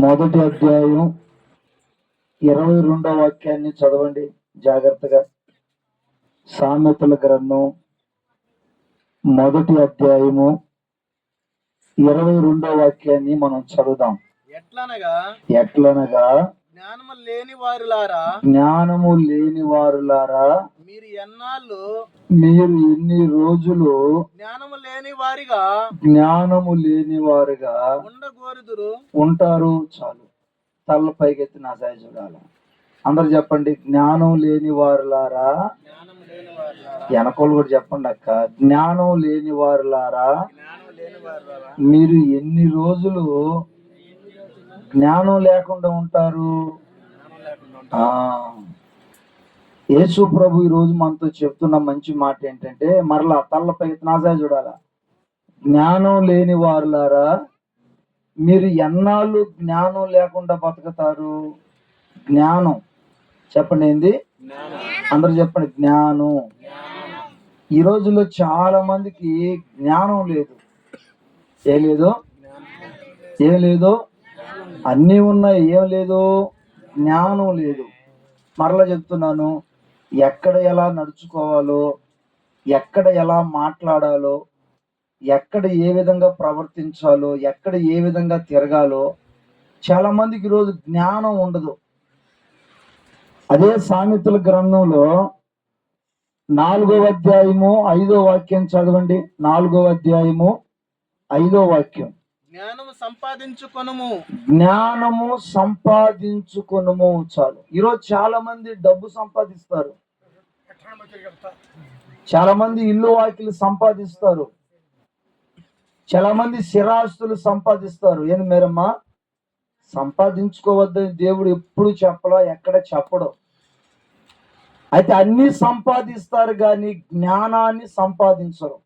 మొదటి అధ్యాయం ఇరవై రెండో వాక్యాన్ని చదవండి. జాగ్రత్తగా. సామెతల గ్రంథం మొదటి అధ్యాయము ఇరవై రెండో వాక్యాన్ని మనం చదువుదాం. ఎట్లనగా? ఎట్లనగా? జ్ఞానము లేని వారులారా? జ్ఞానము లేని వారులారా? మీరు ఎన్నాళ్ళు? మీరు ఎన్ని రోజులు జ్ఞానము లేని వారిగా? జ్ఞానము లేని వారుగా ఉండగోరుదురు? ఉంటారు. చాలు. తల్ల పైకెత్తి నా సాయి చూడాలి. అందరు చెప్పండి జ్ఞానం లేని వారులారా? వెనకోళ్ళు కూడా చెప్పండి అక్క. జ్ఞానం లేని వారులారా? జ్ఞానం లేని వారులారా? మీరు ఎన్ని రోజులు జ్ఞానం లేకుండా ఉంటారు. యేసు ప్రభు ఈ రోజు మనతో చెప్తున్న మంచి మాట ఏంటంటే మరలా తల్లపై నాజా చూడాల? జ్ఞానం లేని వారులారా మీరు ఎన్నాళ్ళు జ్ఞానం లేకుండా బతుకుతారు? జ్ఞానం. చెప్పండి ఏంది? అందరూ చెప్పండి జ్ఞానం. ఈ రోజుల్లో చాలా మందికి జ్ఞానం లేదు. ఏ లేదు. ఏం లేదు? అన్నీ ఉన్నాయి ఏం లేదు జ్ఞానం లేదు. మరలా చెప్తున్నాను ఎక్కడ ఎలా నడుచుకోవాలో ఎక్కడ ఎలా మాట్లాడాలో ఎక్కడ ఏ విధంగా ప్రవర్తించాలో ఎక్కడ ఏ విధంగా తిరగాలో చాలా మందికి ఈరోజు జ్ఞానం ఉండదు. అదే సామెతల గ్రంథంలో నాలుగో అధ్యాయము ఐదో వాక్యం చదవండి. నాలుగో అధ్యాయము ఐదో వాక్యం. జ్ఞానము సంపాదించుకొనుము. జ్ఞానము సంపాదించుకొనుము చాలు. ఈరోజు చాలా మంది డబ్బు సంపాదిస్తారు. చాలా మంది ఇల్లు వాకిలు సంపాదిస్తారు. చాలా మంది స్థిరాస్తులు సంపాదిస్తారు. ఏం మేరమ్మా? సంపాదించుకోవద్దని దేవుడు ఎప్పుడు చెప్పలా ఎక్కడ చెప్పడం. అయితే అన్ని సంపాదిస్తారు కానీ జ్ఞానాన్ని సంపాదించరు.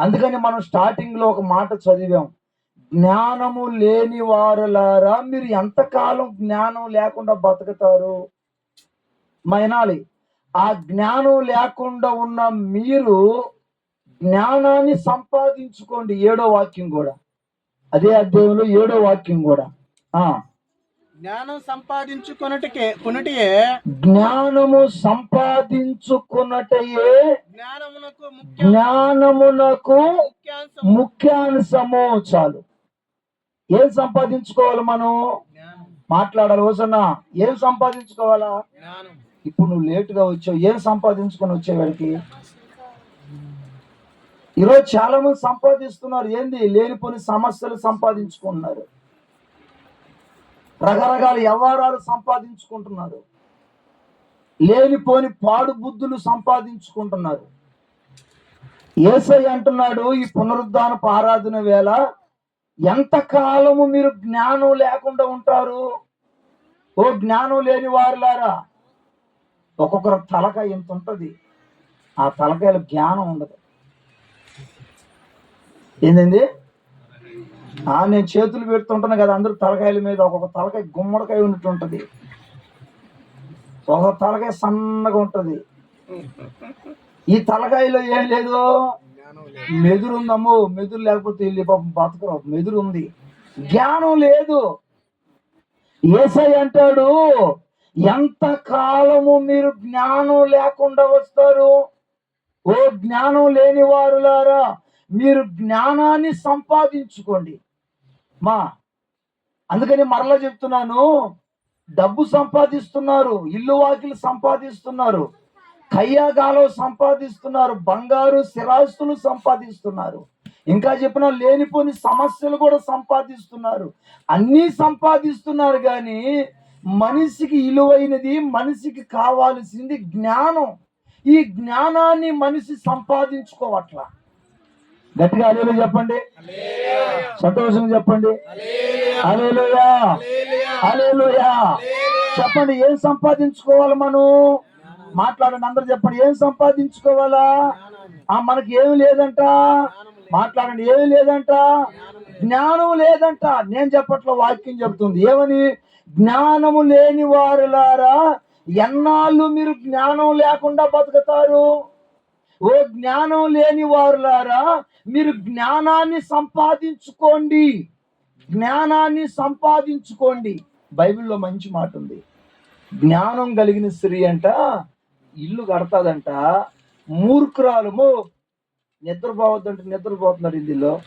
అందుకని మనం స్టార్టింగ్లో ఒక మాట చదివాం. జ్ఞానము లేని వారులారా మీరు ఎంతకాలం జ్ఞానం లేకుండా బతుకుతారు? మైనాలి ఆ జ్ఞానం లేకుండా ఉన్న మీరు జ్ఞానాన్ని సంపాదించుకోండి ఏడో వాక్యం కూడా. అదే అధ్యాయంలో ఏడో వాక్యం కూడా. ఆ. జ్ఞానం సంపాదించుకొనుటకే కొనుటియే? జ్ఞానము సంపాదించుకున్నటయే జ్ఞానమునకు జ్ఞానమునకు ముఖ్యాంశం ముఖ్యాంశము చాలు. ఏం సంపాదించుకోవాలి మనం? మాట్లాడాలి. ఓసన్నా ఏం సంపాదించుకోవాలా? ఇప్పుడు నువ్వు లేటుగా వచ్చావు. ఏం సంపాదించుకొని వచ్చేవాడికి ఈరోజు చాలా మంది సంపాదిస్తున్నారు. ఏంది? లేనిపోని సమస్యలు సంపాదించుకుంటున్నారు. రకరకాల వ్యవహారాలు సంపాదించుకుంటున్నారు. లేనిపోని పాడు బుద్ధులు సంపాదించుకుంటున్నారు. ఏసై అంటున్నాడు ఈ పునరుద్ధానపు ఆరాధన వేళ ఎంత కాలము మీరు జ్ఞానం లేకుండా ఉంటారు? ఓ జ్ఞానం లేని వారులారా? ఒక్కొక్కరు తలకాయ ఎంత ఉంటుంది. ఆ తలకాయలో జ్ఞానం ఉండదు. ఏంటండి ఆ నేను చేతులు పెడుతుంటాను కదా అందరూ తలకాయల మీద ఒక్కొక్క తలకాయ గుమ్మడికాయ ఉన్నట్టు ఒక తలకాయ సన్నగా ఉంటుంది. ఈ తలకాయలో ఏం లేదు? మెదురు ఉందమ్మో మెదురు లేకపోతే వెళ్ళి పాపం బతకరు. మెదురు ఉంది. జ్ఞానం లేదు. ఏసై అంటాడు ఎంత కాలము మీరు జ్ఞానం లేకుండా వస్తారు? ఓ జ్ఞానం లేని వారులారా మీరు జ్ఞానాన్ని సంపాదించుకోండి. మా అందుకని మరలా చెప్తున్నాను డబ్బు సంపాదిస్తున్నారు ఇల్లు వాకిలు సంపాదిస్తున్నారు కయ్యాగాలో సంపాదిస్తున్నారు బంగారు స్థిరాస్తులు సంపాదిస్తున్నారు. ఇంకా చెప్పిన లేనిపోని సమస్యలు కూడా సంపాదిస్తున్నారు. అన్నీ సంపాదిస్తున్నారు కానీ మనిషికి విలువైనది మనిషికి కావాల్సింది జ్ఞానం. ఈ జ్ఞానాన్ని మనిషి సంపాదించుకోవట్లా. గట్టిగా అలేలు చెప్పండి. సంతోషంగా చెప్పండి. అలేలుయా అలేలుయా చెప్పండి ఏం సంపాదించుకోవాలి మనం మాట్లాడండి అందరు చెప్పండి ఏం సంపాదించుకోవాలా? ఆ మనకి ఏమి లేదంట. మాట్లాడండి ఏమి లేదంట. జ్ఞానం లేదంట. నేను చెప్పట్ల వాక్యం చెబుతుంది. ఏమని? జ్ఞానము లేని వారులారా ఎన్నాళ్ళు మీరు జ్ఞానం లేకుండా బతుకుతారు? ఓ జ్ఞానం లేని వారులారా మీరు జ్ఞానాన్ని సంపాదించుకోండి. జ్ఞానాన్ని సంపాదించుకోండి. బైబిల్లో మంచి మాట ఉంది. జ్ఞానం కలిగిన స్త్రీ అంట ఇల్లు కడతాదంట. మూర్ఖురాలుమో. నిద్రపోవద్దంటే నిద్రపోతున్నారు ఇందులో.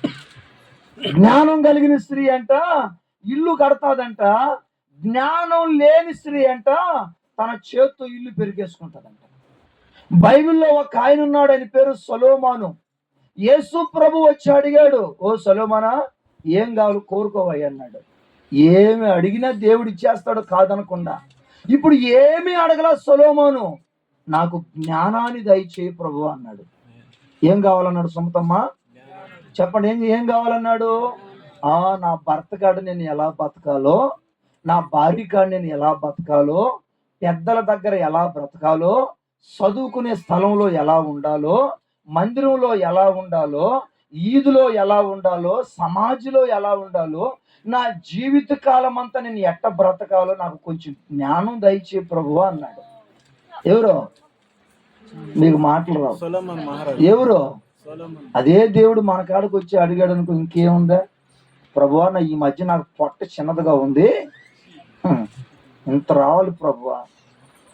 జ్ఞానం కలిగిన స్త్రీ అంట ఇల్లు కడతాదంట. జ్ఞానం లేని స్త్రీ అంట తన చేత్తో ఇల్లు పెరిగేసుకుంటుందంట. బైబిల్లో ఒక ఆయన ఉన్నాడు అని పేరు సొలోమాను. యేసు ప్రభు వచ్చి అడిగాడు ఓ సొలోమానా ఏం కావాలి కోరుకోవయ్య? అన్నాడు. ఏమి అడిగినా దేవుడు ఇచ్చేస్తాడు కాదనకుండా. ఇప్పుడు ఏమి అడగల సొలోమాను? నాకు జ్ఞానాన్ని దయచేయి ప్రభు అన్నాడు. ఏం కావాలన్నాడు సొంతమ్మ చెప్పండి ఏం ఏం కావాలన్నాడు? ఆ నా భర్త కాడ నేను ఎలా బతకాలో నా భార్య కాడ నేను ఎలా బతకాలో పెద్దల దగ్గర ఎలా బ్రతకాలో చదువుకునే స్థలంలో ఎలా ఉండాలో మందిరంలో ఎలా ఉండాలో ఈదులో ఎలా ఉండాలో సమాజంలో ఎలా ఉండాలో నా జీవిత కాలం అంతా నేను ఎట్ట బ్రతకాలో నాకు కొంచెం జ్ఞానం దయచే ప్రభు అన్నాడు. ఎవరు? మీకు మాటలు రావు. ఎవరు? అదే దేవుడు మన కాడికి వచ్చి అడిగాడు అనుకో ఇంకేముందా? ప్రభువా నా ఈ మధ్య నాకు పొట్ట చిన్నదిగా ఉంది. ఇంత రావాలి ప్రభువా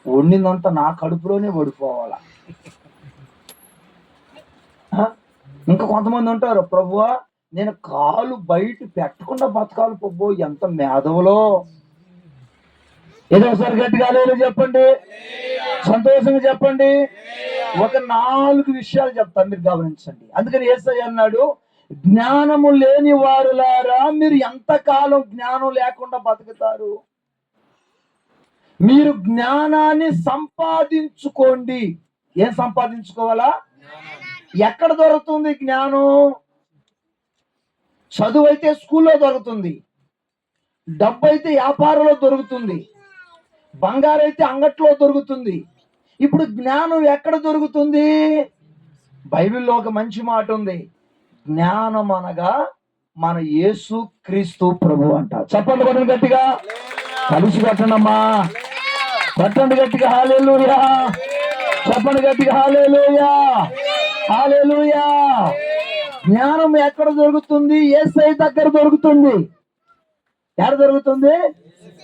వండిందంతా నా కడుపులోనే పడిపోవాలా? ఇంకా కొంతమంది ఉంటారు ప్రభువా నేను కాలు బయట పెట్టకుండా బతకాలి ప్రభు ఎంత మేధవులో? ఏదో ఒకసారి గట్టిగా లేదు చెప్పండి. సంతోషంగా చెప్పండి. ఒక నాలుగు విషయాలు చెప్తాను మీరు గమనించండి. అందుకని ఏసై అన్నాడు జ్ఞానము లేని వారులారా మీరు ఎంతకాలం జ్ఞానం లేకుండా బతుకుతారు? మీరు జ్ఞానాన్ని సంపాదించుకోండి. ఏం సంపాదించుకోవాలా? ఎక్కడ దొరుకుతుంది జ్ఞానం? చదువు అయితే స్కూల్లో దొరుకుతుంది. డబ్బు అయితే వ్యాపారంలో దొరుకుతుంది. బంగారం అయితే అంగట్లో దొరుకుతుంది. ఇప్పుడు జ్ఞానం ఎక్కడ దొరుకుతుంది? బైబిల్లో ఒక మంచి మాట ఉంది. జ్ఞానం అనగా మన యేసు క్రీస్తు ప్రభు అంట. చెప్పండి కొట్టండి గట్టిగా. కలిసి కొట్టండమ్మా. కొట్టండి గట్టిగా. హాలేలుయా చెప్పండి గట్టిగా. హాలేలుయా హాలేలుయా జ్ఞానం ఎక్కడ దొరుకుతుంది? ఏసై దగ్గర దొరుకుతుంది. ఎక్కడ దొరుకుతుంది?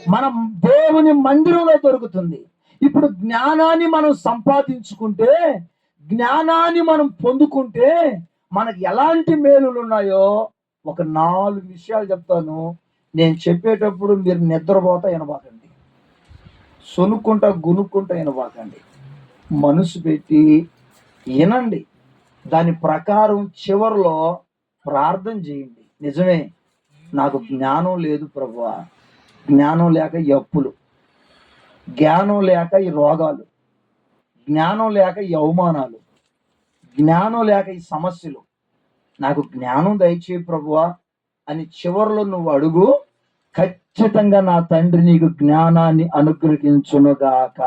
మనం దేవుని మందిరంలో దొరుకుతుంది. ఇప్పుడు జ్ఞానాన్ని మనం సంపాదించుకుంటే జ్ఞానాన్ని మనం పొందుకుంటే మనకు ఎలాంటి మేలులు ఉన్నాయో ఒక నాలుగు విషయాలు చెప్తాను. నేను చెప్పేటప్పుడు మీరు నిద్రపోతా వినబాకండి. సొనుక్కుంటా గునుక్కుంటా వినబాకండి. మనసు పెట్టి వినండి. దాని ప్రకారం చివరిలో ప్రార్థన చేయండి. నిజమే నాకు జ్ఞానం లేదు ప్రభా జ్ఞానం లేక ఈ అప్పులు జ్ఞానం లేక ఈ రోగాలు జ్ఞానం లేక ఈ అవమానాలు జ్ఞానం లేక ఈ సమస్యలు. నాకు జ్ఞానం దయచే ప్రభువా అని చివరిలో నువ్వు అడుగు ఖచ్చితంగా నా తండ్రి నీకు జ్ఞానాన్ని అనుగ్రహించునుగాక.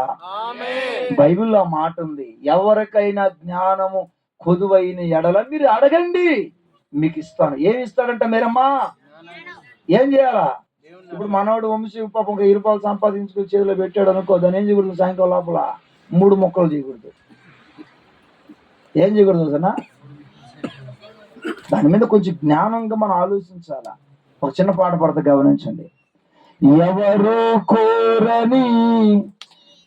బైబిల్లో మాట ఉంది ఎవరికైనా జ్ఞానము కొదువైన ఎడల మీరు అడగండి మీకు ఇస్తాను. ఏమి ఇస్తాడంట మీరమ్మా? ఏం చేయాలా? ఇప్పుడు మనవాడు వంశీ పాపం ఒక ఇరుపాలు సంపాదించుకుని చేతిలో పెట్టాడు అనుకో దాని ఏం చేయకూడదు సాయంకాలం లోపల? మూడు మొక్కలు చేయకూడదు. ఏం చేయకూడదు సనా దాని మీద కొంచెం జ్ఞానంగా మనం ఆలోచించాలా? ఒక చిన్న పాట పడతా గమనించండి. ఎవరు కోరని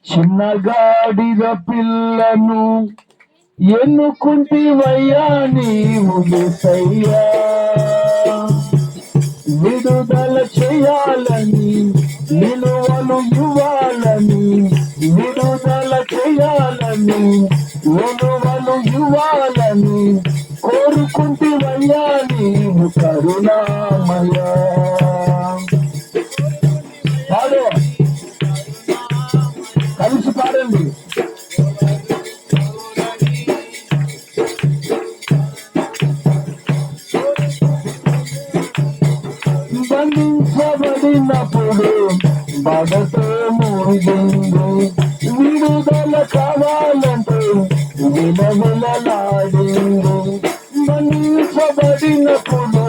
చిన్నగాడిద పిల్లను ఎన్నుకుంటివయ్యా నీవు యేసయ్యా విడుదల చేయాలని నిలువలు ఇవ్వాలని విడుదల చేయాలని నిలువలు ఇవ్వాలని కోరుకుంటివయ్యా నీవు కరుణామయా. బంధించబడినప్పుడు బాధతో మురిగింది విడుదల కావాలంటే విలవిలలాడింది బంధించబడినప్పుడు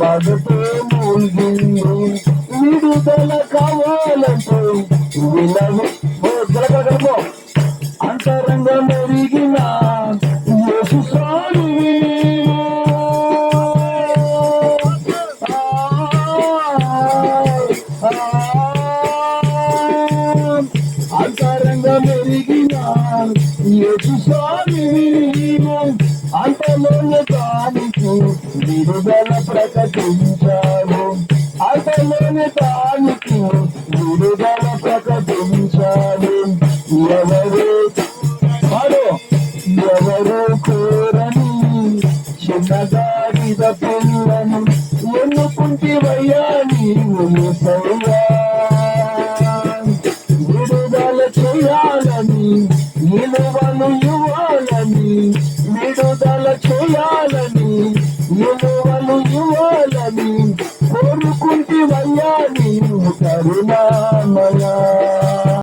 బాధతో మురిగింది విడుదల కావాలంటే విలవి ఓ జలకడకడమో అంతరంగ మెరిగిన అంతలోని దానికి విడుదల ప్రకటించావు అసలుని దానికి విడుదల ప్రకటించావు ఎవరు పాడు? ఎవరు కోరని చిన్నగాడిద పిల్లను ఎన్నుకుంటివయ్యా నీవు?